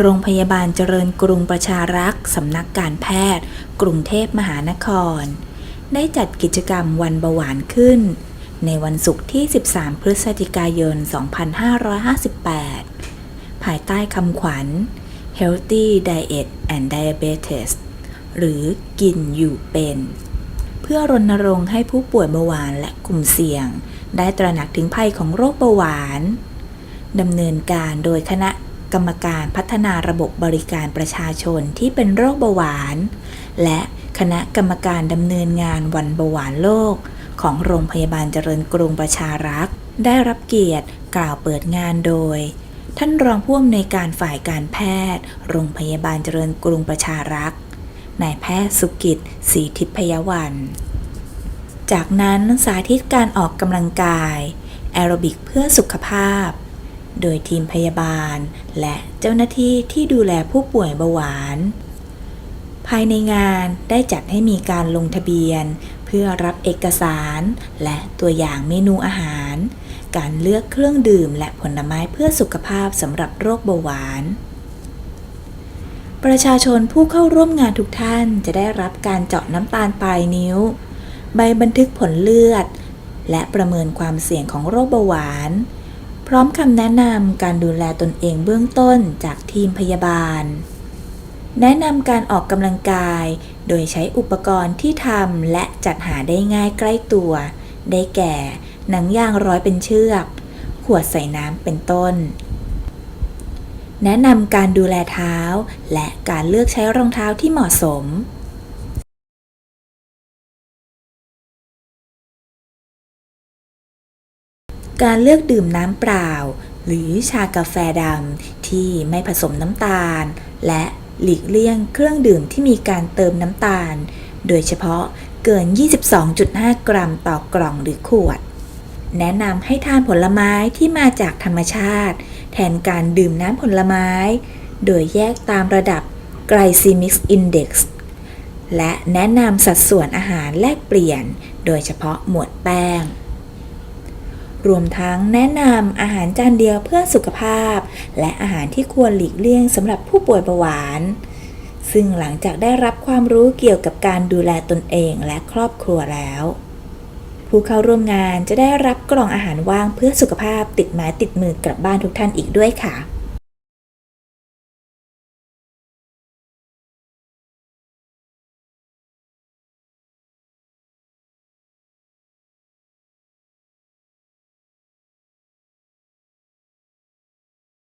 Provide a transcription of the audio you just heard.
โรงพยาบาลเจริญกรุงประชารักษ์สำนักการแพทย์ กรุงเทพมหานคร ได้จัดกิจกรรมวันเบาหวานขึ้น ในวันศุกร์ที่ 13 พฤศจิกายน 2558 ภายใต้คำขวัญ Healthy Diet and Diabetes หรือกินอยู่เป็น เพื่อรณรงค์ให้ผู้ป่วยเบาหวานและกลุ่มเสี่ยง ได้ตระหนักถึงภัยของโรคเบาหวานดำเนินการโดยคณะ กรรมการพัฒนาระบบบริการประชาชนที่เป็นโรคเบาหวาน และคณะกรรมการดำเนินงานวันเบาหวานโลก ของโรงพยาบาลเจริญกรุงประชารักษ์ได้รับเกียรติกล่าวเปิดงานโดย ท่านรองผู้อำนวยการฝ่ายการแพทย์ โรงพยาบาลเจริญกรุงประชารักษ์นายแพทย์สุกิจศรีทิพยวัน จากนั้นสาธิตการออกกำลังกาย แอโรบิกเพื่อสุขภาพ โดยทีมพยาบาล และเจ้าหน้าที่ที่ดูแลผู้ป่วยเบาหวาน ภายในงานได้จัดให้มีการลงทะเบียน เพื่อรับเอกสารและตัวอย่างเมนูอาหาร การเลือกเครื่องดื่มและผลไม้เพื่อสุขภาพสำหรับโรคเบาหวานประชาชนผู้เข้าร่วมงานทุกท่านจะได้รับการเจาะน้ำตาลปลายนิ้ว ใบบันทึกผลเลือด และประเมินความเสี่ยงของโรคเบาหวาน พร้อมคำแนะนำการดูแลตนเองเบื้องต้นจากทีมพยาบาล แนะนำการออกกำลังกาย โดยใช้อุปกรณ์ที่ทำและจัดหาได้ง่ายใกล้ตัว ได้แก่ หนังยางร้อยเป็นเชือก ขวดใส่น้ำเป็นต้น แนะนำการดูแลเท้า และการเลือกใช้รองเท้าที่เหมาะสม การเลือกดื่มน้ำเปล่า หรือชากาแฟดำที่ไม่ผสมน้ำตาล และหลีกเลี่ยงเครื่องดื่มที่มีการเติมน้ำตาล โดยเฉพาะเกิน 22.5 กรัมต่อกล่องหรือขวด แนะนำให้ทานผลไม้ที่มาจากธรรมชาติ แทนการดื่มน้ำผลไม้ โดยแยกตามระดับ Glycemic Index และแนะนำสัดส่วนอาหารแลกเปลี่ยน โดยเฉพาะหมวดแป้ง รวมทั้งแนะนำอาหารจานเดียวเพื่อสุขภาพ และอาหารที่ควรหลีกเลี่ยงสำหรับผู้ป่วยเบาหวาน ซึ่งหลังจากได้รับความรู้เกี่ยวกับการดูแลตนเองและครอบครัวแล้ว ผู้เข้าร่วมงานจะได้รับกล่องอาหารว่างเพื่อสุขภาพติดไม้ติดมือกลับบ้านทุกท่านอีกด้วยค่ะ